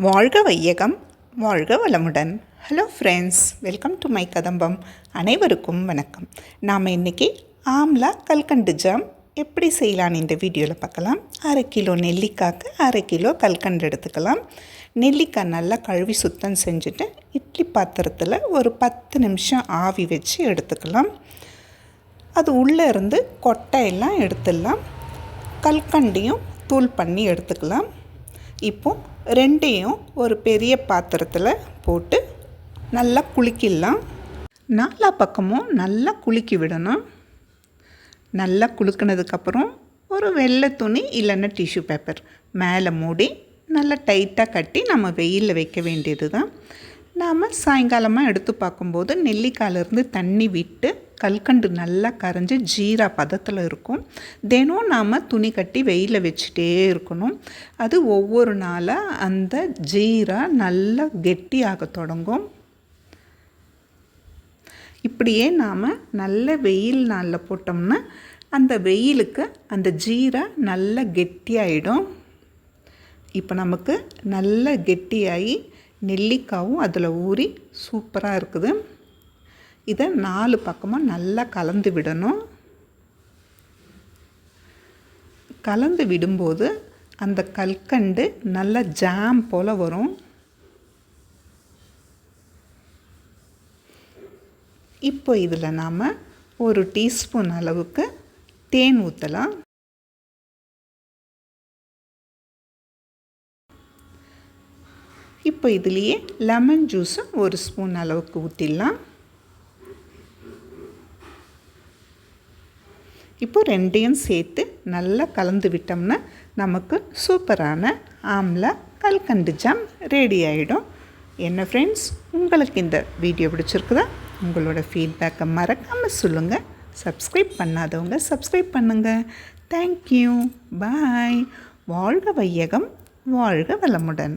வாழ்க வையகம் வாழ்க வளமுடன். Hello friends welcome to my Kadambam அனைவருக்கும் வணக்கம். நாம் இன்றைக்கி ஆம்லா கல்கண்டு ஜாம் எப்படி செய்யலான்னு இந்த வீடியோவில் பார்க்கலாம். அரை கிலோ நெல்லிக்காய்க்கு அரை கிலோ கல்கண்டு எடுத்துக்கலாம். நெல்லிக்காய் நல்லா கழுவி சுத்தம் செஞ்சுட்டு இட்லி பாத்திரத்தில் ஒரு பத்து நிமிஷம் ஆவி வச்சு எடுத்துக்கலாம். அது உள்ளே இருந்து கொட்டையெல்லாம் எடுத்துடலாம். கல்கண்டையும் தூள் பண்ணி எடுத்துக்கலாம். இப்போது ரெண்டையும் ஒரு பெரிய பாத்திரத்தில் போட்டு நல்லா குளிக்கிடலாம் நாலா பக்கமும் நல்லா குலுக்கி விடணும். நல்லா குலுக்கினதுக்கப்புறம் ஒரு வெள்ளை துணி இல்லைன்னா டிஷ்யூ பேப்பர் மேலே மூடி நல்லா டைட்டாக கட்டி நம்ம வெயிலில் வைக்க வேண்டியது தான் நாம் சாயங்காலமாக எடுத்து பார்க்கும்போது நெல்லிக்காயிலேருந்து தண்ணி விட்டு கல்கண்டு நல்லா கரைஞ்சி ஜீரா பதத்தில் இருக்கும். தினம் நாம் துணி கட்டி வெயிலில் வச்சுட்டே இருக்கணும். அது ஒவ்வொரு நாளாக அந்த ஜீரா நல்லா கெட்டியாக தொடங்கும். இப்படியே நாம் நல்ல வெயில் நாளில் போட்டோம்னா அந்த வெயிலுக்கு அந்த ஜீரா நல்லா கெட்டியாயிடும். இப்போ நமக்கு நல்ல கெட்டியாகி நெல்லிக்காவும் அதில் ஊறி சூப்பராக இருக்குது. இதை நாலு பக்கமாக நல்லா கலந்து விடணும். கலந்து விடும்போது அந்த கல்கண்டு நல்ல ஜாம் போல் வரும். இப்போ இதில் நாம் ஒரு டீஸ்பூன் அளவுக்கு தேன் ஊற்றலாம் இப்போ இதுலேயே லெமன் ஜூஸும் ஒரு ஸ்பூன் அளவுக்கு ஊற்றிடலாம் இப்போ ரெண்டையும் சேர்த்து நல்லா கலந்து விட்டோம்னா நமக்கு சூப்பரான ஆம்லா கல்கண்டு ஜாம் ரெடி ஆகிடும் என்ன ஃப்ரெண்ட்ஸ் உங்களுக்கு இந்த வீடியோ பிடிச்சிருக்குதா? உங்களோட ஃபீட்பேக்கை மறக்காமல் சொல்லுங்கள் சப்ஸ்கிரைப் பண்ணாதவங்க சப்ஸ்கிரைப் பண்ணுங்கள் தேங்க்யூ பாய் வாழ்க வையகம் வாழ்க வளமுடன்.